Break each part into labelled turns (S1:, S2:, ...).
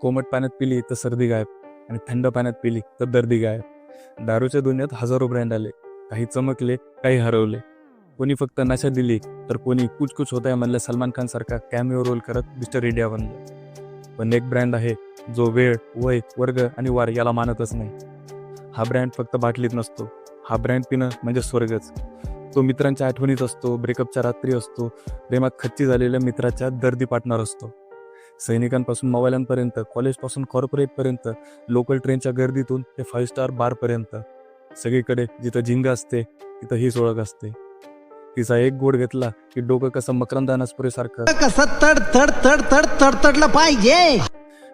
S1: कोमट पाण्यात पिली तर सर्दी गायब आणि थंड पाण्यात पिली तर दर्दी गायब. दारूच्या दुनियात हजारो ब्रँड आले. काही चमकले काही हरवले. कोणी फक्त नशा दिली तर कोणी कुछ कुछ होत आहे म्हणलं सलमान खान सारखा कॅमिओ रोल करत मिस्टर इंडिया बनलं. पण एक ब्रँड आहे जो वेळ वय वर्ग आणि वार याला मानतच नाही. हा ब्रँड फक्त बाटलीत नसतो. हा ब्रँड पिणं म्हणजे स्वर्गच. तो मित्रांच्या आठवणीत असतो ब्रेकअपच्या रात्री असतो प्रेमात खच्ची झालेल्या मित्राच्या दर्दी पार्टनर असतो. सैनिकांपासून मोबाईलांपर्यंत कॉलेजपासून कॉर्पोरेटपर्यंत लोकल ट्रेनच्या गर्दीतून ते फाईव्ह स्टार बारपर्यंत सगळीकडे जिथं झिंग असते तिथं हीच ओळख असते. तिचा एक गोड घेतला की डोकं कसं मकरंदानासपुरेसारखं
S2: कसं तड तड तड तड तडतडलं पाहिजे!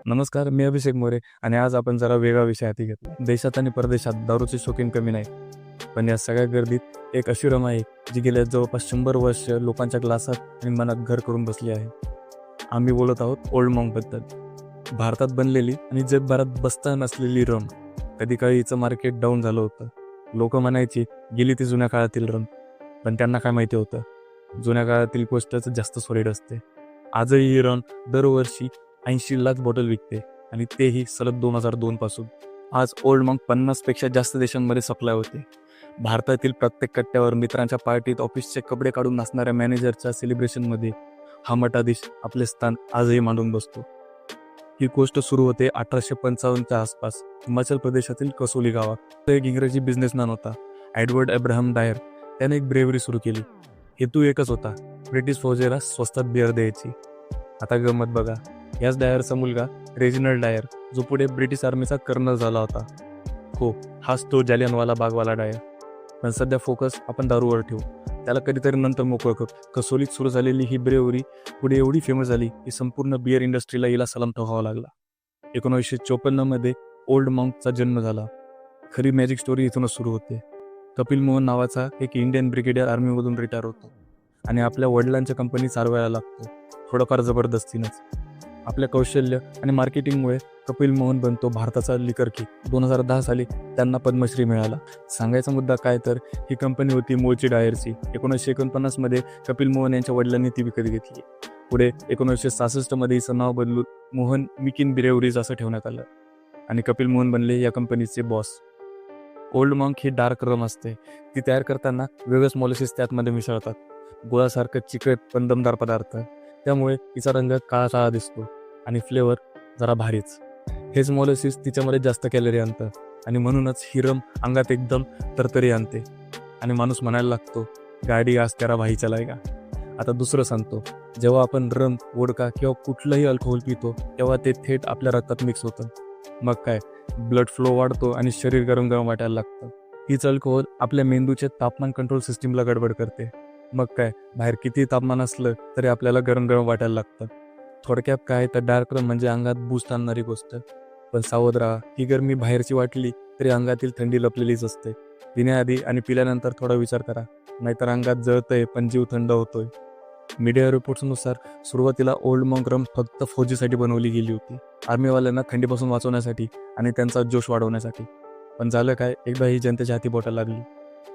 S1: नमस्कार मी अभिषेक मोरे आणि आज आपण जरा वेगळा विषय हाती घेतला. देशात आणि परदेशात दारूचे शौकीन कमी नाही. पण या सगळ्या गर्दीत एक अशी रम आहे जी गेल्या जवळपास शंभर वर्ष लोकांच्या ग्लासात आणि मनात घर करून बसली आहे. आम्ही बोलत आहोत ओल्ड मॉंगबद्दल भारतात बनलेली आणि जगभरात बसता नसलेली रम कधी काळी हिचं मार्केट डाऊन झालं होतं. लोक म्हणायची गेली ती जुन्या काळातील रम पण त्यांना काय माहिती होतं? जुन्या काळातील गोष्टच जास्त सॉलिड असते. आजही ही रन दरवर्षी ऐंशी लाख बॉटल विकते आणि तेही सलग दोन हजार दोन पासून. आज ओल्ड मॉंग पन्नासपेक्षा जास्त देशांमध्ये सप्लाय होते. भारतातील प्रत्येक कट्ट्यावर मित्रांच्या पार्टीत ऑफिसचे कपडे काढून नाचणाऱ्या मॅनेजरच्या सेलिब्रेशनमध्ये हा मठाधीश आपले स्थान आजही मांडून बसतो. ही गोष्ट सुरू होते अठराशे पंचावन्नच्या आसपास. हिमाचल प्रदेशातील कसोली गावात. तो एक इंग्रजी बिझनेसमॅन होता एडवर्ड अब्राहम डायर. त्याने एक ब्रेवरी सुरू केली. हेतू एकच होता ब्रिटिश फौजेला स्वस्तात बिअर द्यायची. आता गमत बघा. याच डायरचा मुलगा रेजिनल डायर जो पुढे ब्रिटिश आर्मीचा कर्नल झाला होता. हो हाच तो जालियनवाला बागवाला डायर. पण सध्या फोकस आपण दारूवर ठेवू. त्याला कधीतरी नंतर मोकळं कर. कसोलीत सुरू झालेली ही ब्रेवरी पुढे एवढी फेमस झाली की संपूर्ण बिअर इंडस्ट्रीला हिला सलाम ठोकावा लागला. एकोणीसशे चोपन्नमध्ये ओल्ड मॉंकचा जन्म झाला. खरी मॅजिक स्टोरी इथूनच सुरू होते. कपिल मोहन नावाचा एक इंडियन ब्रिगेडियर आर्मीमधून रिटायर होतो. आणि आपल्या वडिलांच्या कंपनी चालवायला लागतो. थोडंफार जबरदस्तीनंच. आपल्या कौशल्य आणि मार्केटिंगमुळे कपिल मोहन बनतो भारताचा लिकर किंग दोन हजार दहा साली त्यांना पद्मश्री मिळाला. सांगायचा मुद्दा काय तर ही कंपनी होती मूळची डायरची. एकोणीसशे एकोणपन्नासमध्ये कपिल मोहन यांच्या वडिलांनी ती विकत घेतली. पुढे एकोणीसशे सहासष्टमध्ये हिचं नाव बदलून मोहन मिकिन बिरेवरीज असं ठेवण्यात आलं. आणि कपिल मोहन बनले या कंपनीचे बॉस ओल्ड मॉंक ही डार्क रम असते. ती तयार करताना वेगळंच मॉलिसिस त्यातमध्ये मिसळतात. गोळासारखं चिकट पण दमदार पदार्थ. त्यामुळे तिचा रंग काळा काळा दिसतो आणि फ्लेवर जरा भारीच. हेच तिच्यामध्ये जास्त कॅलरी आणतं. आणि म्हणूनच हिरम अंगात एकदम तरतरी आणते. आणि माणूस म्हणायला लागतो गाडी आज त्याला भाई चलाय का? आता दुसरं सांगतो जेव्हा आपण रम वोडका किंवा कुठलंही अल्कोहोल पितो तेव्हा ते थेट आपल्या रक्तात मिक्स होतं. मग काय ब्लड फ्लो वाढतो आणि शरीर गरम गरम वाटायला लागतं. हीच अल्कोहोल आपल्या मेंदूचे तापमान कंट्रोल सिस्टीमला गडबड करते. मग काय बाहेर किती तापमान असलं तरी आपल्याला गरम गरम वाटायला लागतं. थोडक्यात काय तर डार्क रम म्हणजे अंगात बूस्ट आणणारी गोष्ट. पण सावध राहा. ही गरमी बाहेरची वाटली तरी अंगातील थंडी लपलेलीच असते. पिण्याआधी आणि पिल्यानंतर थोडा विचार करा. नाहीतर अंगात जळतंय पण जीव थंड होतोय. मीडिया रिपोर्ट्सनुसार सुरुवातीला ओल्ड मॉंग रम फक्त फौजीसाठी बनवली गेली होती. आर्मीवाल्यांना थंडीपासून वाचवण्यासाठी आणि त्यांचा जोश वाढवण्यासाठी. पण झालं काय? एकदा ही जनतेच्या हाती बोटा लागली.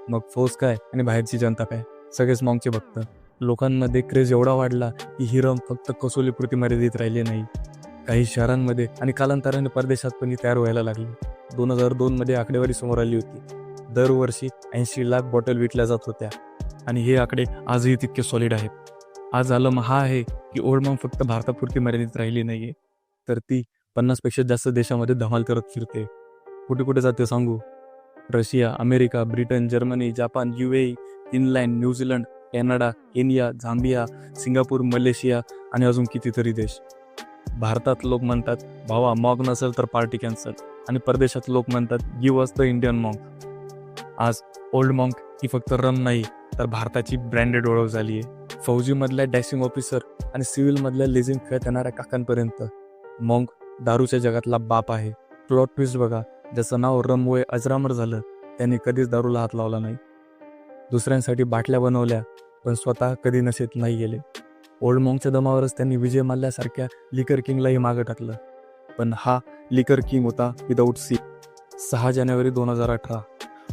S1: मग फौज काय आणि बाहेरची जनता काय? सगळेच मॉंगचे भक्त. लोकांमध्ये क्रेज एवढा वाढला की ही रम फक्त कसोलीपुरती मर्यादित राहिली नाही. काही शहरांमध्ये आणि कालांतराने परदेशात पण ही तयार व्हायला लागली. दोन हजार दोनमध्ये आकडेवारी समोर आली होती. दरवर्षी ऐंशी लाख बॉटल विकल्या जात होत्या. आणि हे आकडे आजही तितके सॉलिड आहेत. आज आलम हा आहे की ओल्ड फक्त भारतापुरती मर्यादित राहिली नाहीये. तर ती पन्नासपेक्षा जास्त देशामध्ये धमाल करत फिरते. कुठे कुठे जाते सांगू? Russia America Britain Germany Japan ए Finland New Zealand Canada Kenya Zambia Singapore Malaysia आणि अजून कितीतरी देश. भारतात लोक म्हणतात भावा मॉग नसेल तर पार्टी कॅन्सल. आणि परदेशात लोक म्हणतात give us the Indian monk आज ओल्ड मॉन्क ही फक्त रम नाही तर भारताची ब्रँडेड ओळख झाली आहे. फौजीमधल्या डॅशिंग ऑफिसर आणि सिव्हिलमधल्या लेझिम खेळत येणाऱ्या काकांपर्यंत मॉन्क दारूच्या जगातला बाप आहे. प्लॉट ट्विस्ट बघा ज्याचं नाव रममुळे अजरामर झालं त्यांनी कधीच दारूला हात लावला नाही. दुसऱ्यांसाठी बाटल्या बनवल्या पण स्वतः कधी नशेत नाही गेले. ओल्ड मॉंगच्या दमावरच त्यांनी विजय माल्ल्यासारख्या लिकर किंगलाही मागं टाकलं. पण हा लिकर किंग होता विदाऊट सी सहा जानेवारी दोन हजार अठरा.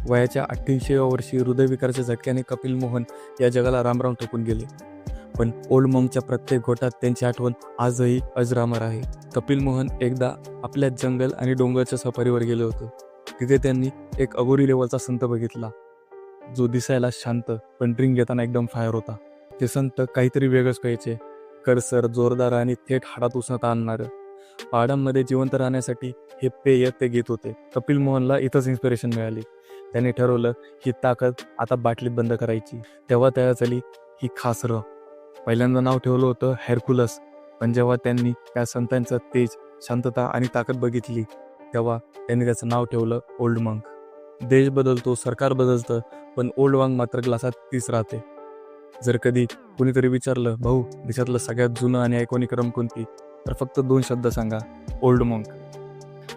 S1: वयाच्या अठ्ठ्याऐंशीव्या वर्षी हृदयविकाराच्या झटक्याने कपिल मोहन या जगाला रामराम ठोकून गेले. पण ओल्ड मॉंगच्या प्रत्येक गोटात त्यांची आठवण आजही अजरामर आहे. कपिल मोहन एकदा आपल्या जंगल आणि डोंगरच्या सफारीवर गेले होते. तिथे त्यांनी एक अगोरी लेवलचा संत बघितला. जो दिसायला शांत पण ड्रिंक घेताना एकदम फायर होता. ते संत काहीतरी वेगळंच पाहिजे करसर जोरदार आणि थेट हाडात उसणत आणणारं. पहाडांमध्ये जिवंत राहण्यासाठी हे पेय ते घेत होते. कपिल मोहनला इथंच इन्स्पिरेशन मिळाली. त्याने ठरवलं ही ताकद आता बाटलीत बंद करायची. तेव्हा तयार झाली ही खास र. पहिल्यांदा नाव ठेवलं होतं हेरकुलस पण जेव्हा त्यांनी त्या संतांचं तेज शांतता आणि ताकद बघितली तेव्हा त्यांनी त्याचं नाव ठेवलं ओल्ड मंक. देश बदलतो सरकार बदलतं पण ओल्ड वांग मात्र ग्लासात तीच राहते. जर कधी कुणीतरी विचारलं भाऊ देशातलं सगळ्यात जुनं आणि आयकॉनिक रम कोणती? तर फक्त दोन शब्द सांगा ओल्ड मंक.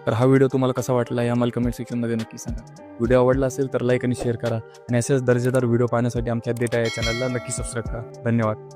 S1: तर हा व्हिडिओ तुम्हाला कसा वाटला हे आम्हाला कमेंट सेक्शनमध्ये नक्की सांगा. व्हिडिओ आवडला असेल तर लाईक आणि शेअर करा. आणि असेच दर्जेदार व्हिडिओ पाहण्यासाठी आमच्या डेटा या चॅनलला नक्की सबस्क्राईब करा. धन्यवाद.